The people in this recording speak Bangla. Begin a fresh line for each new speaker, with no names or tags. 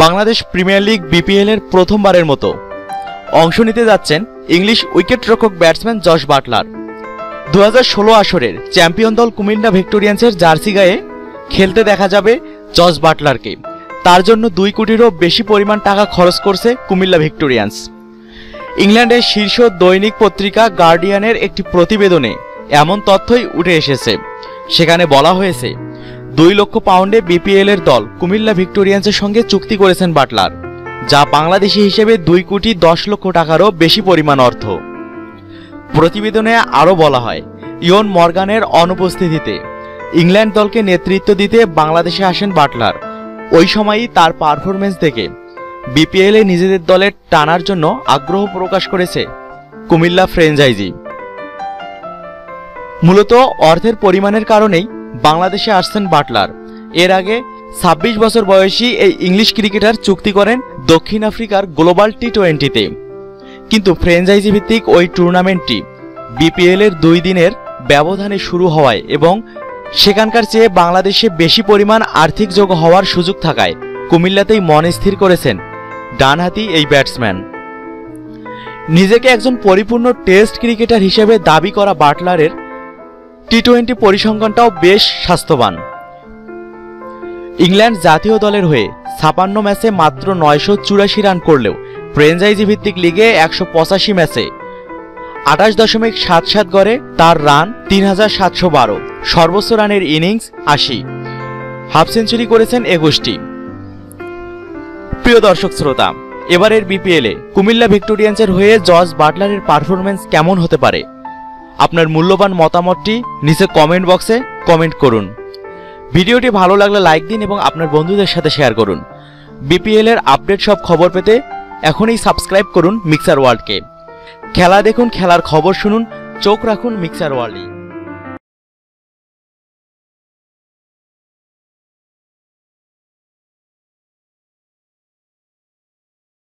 বাংলাদেশ প্রিমিয়ার লিগ বিপিএল এর প্রথমবারের মতো। অংশ নিতে যাচ্ছেন ইংলিশ উইকেটরক্ষক ব্যাটসম্যান জশ বাটলার। দু হাজার ষোলো আসরের চ্যাম্পিয়ন দল কুমিল্লা ভিক্টোরিয়ান্সের জার্সি গায়ে খেলতে দেখা যাবে জস বাটলারকে। তার জন্য দুই কোটিরও বেশি পরিমাণ টাকা খরচ করছে কুমিল্লা ভিক্টোরিয়ান্স। ইংল্যান্ডের শীর্ষ দৈনিক পত্রিকা গার্ডিয়ানের একটি প্রতিবেদনে এমন তথ্যই উঠে এসেছে। সেখানে বলা হয়েছে দুই লক্ষ পাউন্ডে বিপিএল এর দল কুমিল্লা ভিক্টোরিয়ান্সের সঙ্গে চুক্তি করেছেন বাটলার, যা বাংলাদেশি হিসেবে দুই কোটি দশ লক্ষ টাকারও বেশি পরিমাণ অর্থ। প্রতিবেদনে আরও বলা হয় ইয়ন মর্গানের অনুপস্থিতিতে ইংল্যান্ড দলকে নেতৃত্ব দিতে বাংলাদেশে আসেন বাটলার। ওই সময়ই তার পারফরমেন্স দেখে বিপিএল নিজেদের দলে টানার জন্য আগ্রহ প্রকাশ করেছে কুমিল্লা ফ্র্যাঞ্চাইজি। মূলত অর্থের পরিমাণের কারণেই বাংলাদেশে আসছেন বাটলার। এর আগে ছাব্বিশ বছর বয়সী এই ইংলিশ ক্রিকেটার চুক্তি করেন দক্ষিণ আফ্রিকার গ্লোবাল টি টোয়েন্টিতে কিন্তু ফ্র্যাঞ্চাইজি ভিত্তিক ওই টুর্নামেন্টটি বিপিএল এর দুই দিনের ব্যবধানে শুরু হওয়ায় এবং সেখানকার চেয়ে বাংলাদেশে বেশি পরিমাণ আর্থিক যোগ হওয়ার সুযোগ থাকায় কুমিল্লাতেই মন স্থির করেছেন ডানহাতি এই ব্যাটসম্যান। নিজেকে একজন পরিপূর্ণ টেস্ট ক্রিকেটার হিসেবে দাবি করা বাটলারের টি টোয়েন্টি পরিসংখ্যানটাও বেশ স্বাস্থ্যবান। ইংল্যান্ড জাতীয় দলের হয়ে ছাপান্ন ম্যাচে মাত্র নয়শো চুরাশি রান করলেও ফ্রেঞ্চাইজি ভিত্তিক লিগে একশো পঁচাশি ম্যাচে আঠাশ দশমিক সাত সাত গড়ে তার রান তিন হাজার সাতশো বারো। সর্বোচ্চ রানের ইনিংস আশি। হাফ সেঞ্চুরি করেছেন একুশটি। প্রিয় দর্শক শ্রোতা, এবারের বিপিএলে কুমিল্লা ভিক্টোরিয়ান্সের হয়ে জর্জ বাটলারের পারফরমেন্স কেমন হতে পারে? আপনার মূল্যবান মতামতটি নিচে কমেন্ট বক্সে কমেন্ট করুন। ভিডিওটি ভালো লাগলে লাইক দিন এবং আপনার বন্ধুদের সাথে শেয়ার করুন। বিপিএল এর আপডেট সব খবর পেতে এখনই সাবস্ক্রাইব করুন মিক্সার ওয়ার্ল্ডকে খেলা দেখুন, খেলার খবর শুনুন, চোখ রাখুন মিক্সার ওয়ার্ল্ডে